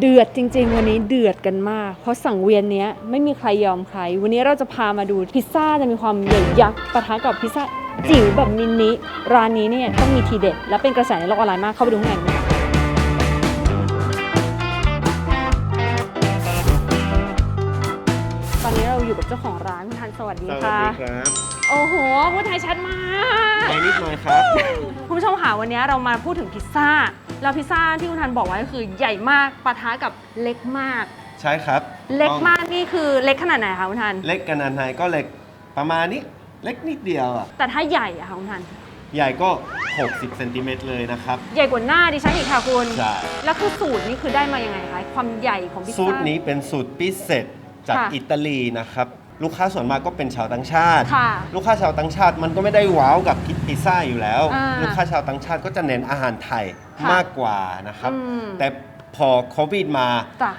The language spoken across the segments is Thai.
เดือดจริง ๆ วันนี้เดือดกันมาก เพราะสังเวียนเนี้ยไม่มีใครยอมใคร วันนี้เราจะพามาดูพิซซ่าจะมีความใหญ่ยักษ์ปะทะกับพิซซ่าจิ๋วแบบมินิร้านนี้เนี่ยต้องมีทีเด็ด และเป็นกระแสในโลกออนไลน์มากเข้าไปดูข้างใน ร้านคุณทันสวัสดีสวัสค่ะดีครับ โอ้โหพูดไทยชัดมากไปนิดหน่อยครับ คุณผู้ชมค่ะวันนี้เรามาพูดถึงพิซซ่า แล้วพิซซ่าที่คุณทันบอกไว้ก็คือใหญ่มากปะทะกับเล็กมาก ใช่ครับ เล็กต้องมากนี่คือเล็กขนาดไหนคะคุณทัน เล็กกันนันไทยก็เล็กประมาณนี้เล็กนิดเดียวอะ แต่ถ้าใหญ่อะค่ะคุณทัน ใหญ่ก็ 60เซนติเมตรเลยนะครับ ใหญ่กว่าหน้าดิฉันอีกค่ะคุณ ใช่ แล้วคือสูตรนี้คือได้มายังไงคะความใหญ่ของพิซซ่า สูตรนี้เป็นสูตรพิเศษจากค่ะอิตาลีนะครับ ลูกค้าส่วนมากก็เป็นชาวต่างชาติ ค่ะลูกค้าชาวต่างชาติมันก็ไม่ได้ว้าวกับพิซซ่าอยู่แล้ว อ่าลูกค้าชาวต่างชาติก็จะเน้นอาหารไทยค่ะมากกว่านะครับ อืม แต่พอโควิดมาจ้ะ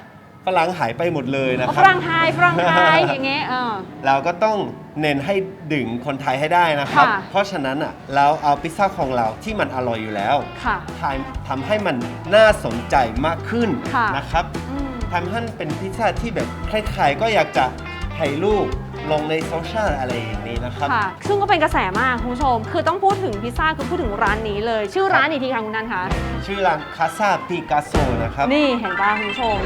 ฝรั่งหายไปหมดเลยนะเอาคฝรับ รั่งไทยฝรั่งไทยอย่างเงี้ยเออ เราก็ต้องเน้นให้ดึงคนไทยให้ได้นะครับ ค่ะ เพราะฉะนั้นอะเราเอาพิซซ่าของเราที่มันอร่อยอยู่แล้วค่ะ ทำทำให้มันน่าสนใจมากขึ้นค่ะ นะครับ อืม ทำให้มันเป็นพิซซ่าที่แบบใครๆก็อยากจะ ถ่ายรูปลงในโซเชียลอะไรอย่างนี้นะครับ ค่ะ ซึ่งก็เป็นกระแสมากคุณผู้ชม คือต้องพูดถึงพิซซ่าคือพูดถึงร้านนี้เลย ชื่อร้านอีกทีค่ะคุณนันคะชื่อร้านคาซาปิกัสโซนะครับ นี่เห็นป่ะคุณผู้ชม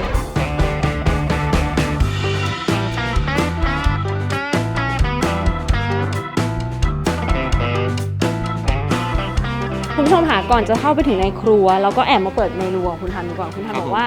คุณผู้ชมค่ะก่อนจะเข้าไปถึงในครัว เราก็แอบมาเปิดเมนูของคุณทันดูก่อนคุณทันครับบอกว่า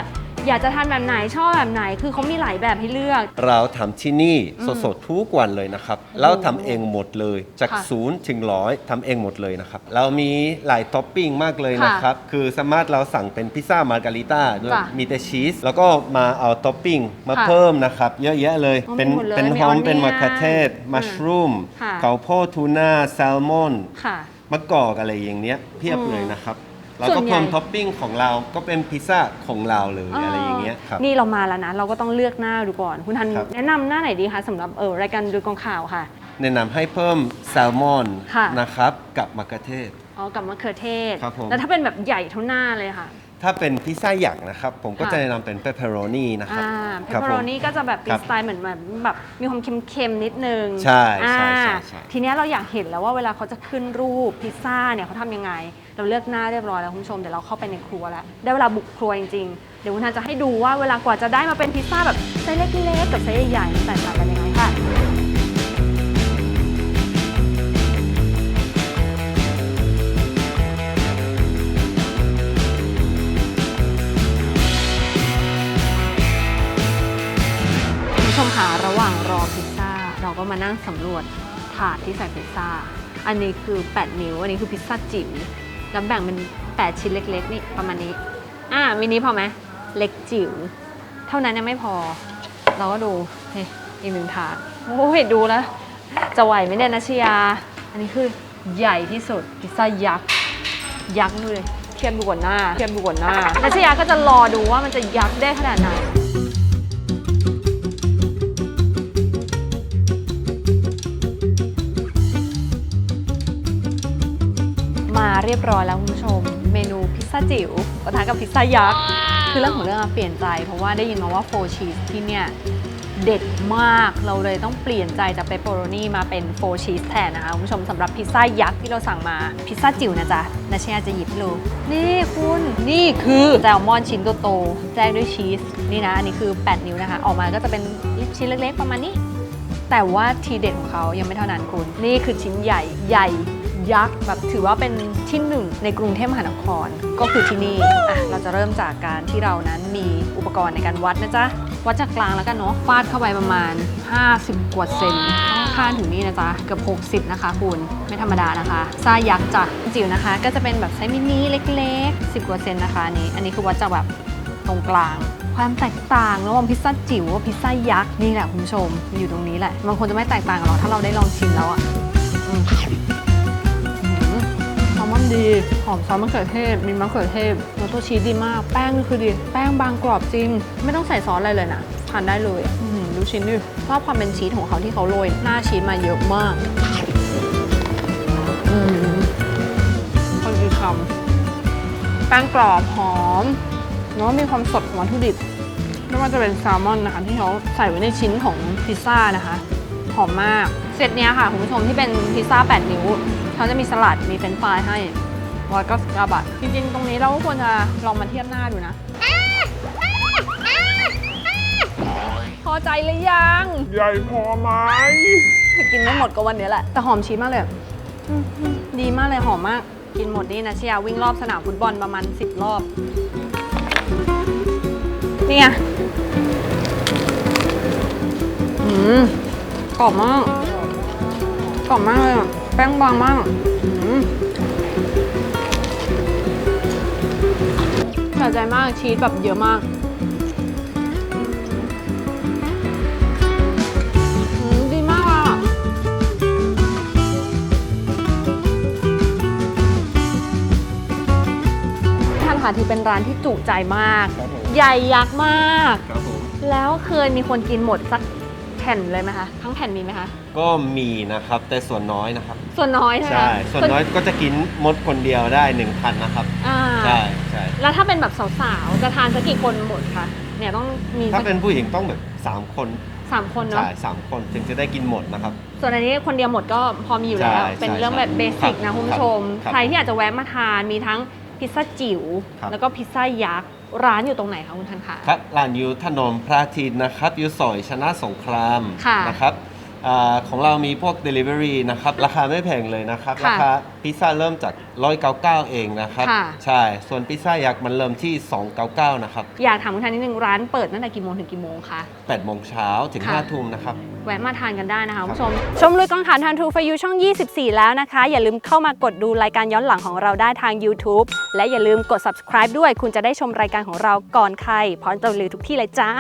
อยากจะทานแบบไหนชอบแบบไหน คือเขามีหลายแบบให้เลือก เราทำที่นี่อืมสดๆทุกวันเลยนะครับโอ้โหเราทำเองหมดเลยจากค่ะศูนย์ถึงร้อยทำเองหมดเลยนะครับ เรามีหลายท็อปปิ้งมากเลยค่ะนะครับ คือสามารถเราสั่งเป็นพิซซ่ามาการิต้าด้วยจ้ะมีแต่ชีส แล้วก็มาเอาท็อปปิ้งมาค่ะเพิ่มนะครับ เยอะแยะเลย อ๋อเป็นมีหมดเลยเป็นมีหอม onion เป็นมะเขือเทศอืมมัชรูมค่ะเกาโพดทูน่าแซลมอน ค่ะ มะกอกอะไรอย่างเนี้ยเพียบเลยนะครับ เราส่ก็วนใหญ่ เพิ่มท็อปปิ้งของเราก็เป็นพิซซ่าของเราเลยอะไรอย่างเงี้ยครับ นี่เรามาแล้วนะ เราก็ต้องเลือกหน้าดูก่อน คุณทันครับ แนะนำหน้าไหนดีคะสำหรับเออรายการดูกองข่าวค่ะ แนะนำให้เพิ่มแซลมอนค่ะ นะครับกับมะเขือเทศ อ๋อกับมะเขือเทศ ครับผม แล้วถ้าเป็นแบบใหญ่เท่าหน้าเลยค่ะ ถ้าเป็นพิซซ่าหยักนะครับ ผมก็ค่ะ จะแนะนำเป็นเปปเปอโรนีนะครับอ่าเพปคบเปอผมโรนี่ก็จะแบบเป็นครับสไตล์เหมือนแบบแบบมีความเค็มๆนิดนึงใช่ใช่อ่าใช่ใช่ทีเนี้ยเราอยากเห็นแล้วว่าเวลาเขาจะขึ้นรูปพิซซ่าเนี่ยเขาทำยังไง เราเลือกหน้าเรียบร้อยแล้วคุณผู้ชมเดี๋ยวเราเข้าไปในครัวแล้วได้เวลาบุกครัวจริงๆเดี๋ยวคุณทันจะให้ดูว่าเวลากว่าจะได้มาเป็นพิซซ่าแบบไซส์เล็กๆกับไซส์ใหญ่ๆมันแตกต่างกันยังไง ก็มานั่งสำรวจถาดที่ใส่พิซซ่า อันนี้คือ 8 นิ้ว อันนี้คือพิซซ่าจิ๋ว แล้วแบ่งเป็น 8 ชิ้นเล็ก ๆ นี่ประมาณนี้ อ่ามินิพอไหม เล็กจิ๋ว เท่านั้นยังไม่พอ เราก็ดูเฮ้ยอีกหนึ่งถาด โอ้ยดูแล้ว จะไหวไหมเนี่ยนัชยา อันนี้คือใหญ่ที่สุด พิซซ่ายักษ์ ยักษ์เลยเทียบดูกว่าหน้าเทียบดูกว่าหน้านัชยาก็จะรอดูว่ามันจะยักษ์ได้ขนาดไหน เรียบร้อยแล้วคุณผู้ชม เมนูพิซซ่าจิ๋วปะทะกับพิซซ่ายักษ์คือเรื่องของเรื่องอะเปลี่ยนใจ เพราะว่าได้ยินมาว่าโฟชีสที่เนี่ยเด็ดมากเราเลยต้องเปลี่ยนใจจากเปปเปอโรนีมาเป็นโฟชีสแทนนะคะคุณผู้ชมสำหรับพิซซ่ายักษ์ที่เราสั่งมาพิซซ่าจิ๋วนะจ๊ะนาเชียจะหยิบให้ดูนี่คุณนี่คือแซลมอนชิ้นโตๆแจ้งด้วยชีสนี่นะอันนี้คือ 8 นิ้วนะคะ ออกมาก็จะเป็นชิ้นเล็กๆ ประมาณนี้ แต่ว่าทีเด็ดของเขายังไม่เท่านั้นคุณ นี่คือชิ้นใหญ่ใหญ่ ยักษ์แบบถือว่าเป็นที่หนึ่งในกรุงเทพมหานครก็คือที่นี่อะเราจะเริ่มจากการที่เรานั้นมีอุปกรณ์ในการวัดนะจ๊ะ วัดจากกลางแล้วกันเนาะฟาดเข้าไปประมาณ 50 กว่าเซนข้างถึงนี่นะจ๊ะ เกือบ60 นะคะคุณ ไม่ธรรมดานะคะซ่ายักษ์จ้ะจิ๋วนะคะ ก็จะเป็นแบบไซส์มินิเล็กๆ 10 กว่าเซนนะคะนี้อันนี้คือวัดจากแบบตรงกลางความแตกต่างระหว่างพิซซ่าจิ๋วกับพิซซ่ายักษ์นี่แหละคุณผู้ชมอยู่ตรงนี้แหละบางคนจะไม่แตกต่างกันหรอกถ้าเราได้ลองชิมแล้วอะ ดีหอมซอสมะเขือเทศ มีมะเขือเทศแล้วตัวชีสดีมาก แป้งคือดี แป้งบางกรอบจริง ไม่ต้องใส่ซอสอะไรเลยนะ ทานได้เลยดูชิ้นดิชอบความเป็นชีสของเขาที่เขาโรยหน้าชีสมาเยอะมากอืมพอดีคำแป้งกรอบหอมแล้วก็มีความสดของวัตถุดิบไม่ว่าจะเป็นแซลมอนนะคะที่เขาใส่ไว้ในชิ้นของพิซซ่านะคะหอมมาก เซตเนี้ยค่ะคุณผู้ชมที่เป็นพิซซ่า 8 นิ้วเขาจะมีสลัดมีเฟรนช์ฟรายให้ ร้อยก็สิบาท จริงๆ ตรงนี้เราก็ควรจะลองมาเทียบหน้าดูนะพอใจหรือยัง ใหญ่พอไหมกินไม่หมดก็วันนี้แหละ แต่หอมชีสมากเลยอืมดีมากเลยหอมมาก กินหมดนี่นะเชียร์วิ่งรอบสนามฟุตบอลประมาณ 10 รอบนี่ไงอืมกรอบมากกรอบมากเลยอะแป้งบางมากอืมะใจมากชีสแบบเยอะมากอืมดีมากอะท่านค่ะที่เป็นร้านที่จุใจมาก ครับผมใหญ่ยักษ์มาก ครับผม แล้วเคยมีคนกินหมดสักแผ่นเลยไหมคะทั้งแผ่นมีไหมคะก็มีนะครับแต่ส่วนน้อยนะครับ ส่วนน้อยใช่ไหมใช่ คะส่วนน้อยก็จะกินมดคนเดียวได้หนึ่งพันนะครับ อ่าใช่ใช่ แล้วถ้าเป็นแบบสาวๆจะทานสักกี่คนหมดคะเนี่ยต้องมีถ้าสักเป็นผู้หญิงต้องแบบ3คนสามคนเนาะ ใช่สามคนถึงจะได้กินหมดนะครับ ส่วนอันนี้คนเดียวหมดก็พอมีอยู่แล้ว ใช่เป็นใช่เรื่องแบบเบสิกครับนะคุณผู้ชม ครับใครที่อยากจะแวะมาทานมีทั้งพิซซ่าจิ๋วครับ แล้วก็พิซซ่ายักษ์ร้านอยู่ตรงไหนคะคุณทันคะ ครับร้านอยู่ถนนพระอาทิตย์นะครับอยู่ซอยชนะสงครามค่ะ นะครับอาของเรามีพวก Delivery นะครับ ราคาไม่แพงเลยนะครับ ค่ะราคาพิซซ่าเริ่มจาก 199 เองนะครับ ค่ะ ใช่ ส่วนพิซซ่ายักษ์มันเริ่มที่ 299 นะครับอยากถามคุณทันนิดนึงร้านเปิดตั้งแต่กี่โมงถึงกี่โมงคะ 8โมงเช้าถึงค่ะ 5ทุ่มนะครับ แวะมาทานกันได้นะคะคุณผู้ชม ชมลุยกองถ่านทานทูฟยูช่อง 24 แล้วนะคะ อย่าลืมเข้ามากดดูรายการย้อนหลังของเราได้ทาง YouTube และอย่าลืมกด subscribe ด้วย คุณจะได้ชมรายการของเราก่อนใครพร้อมจะลือทุกที่เลยจ้า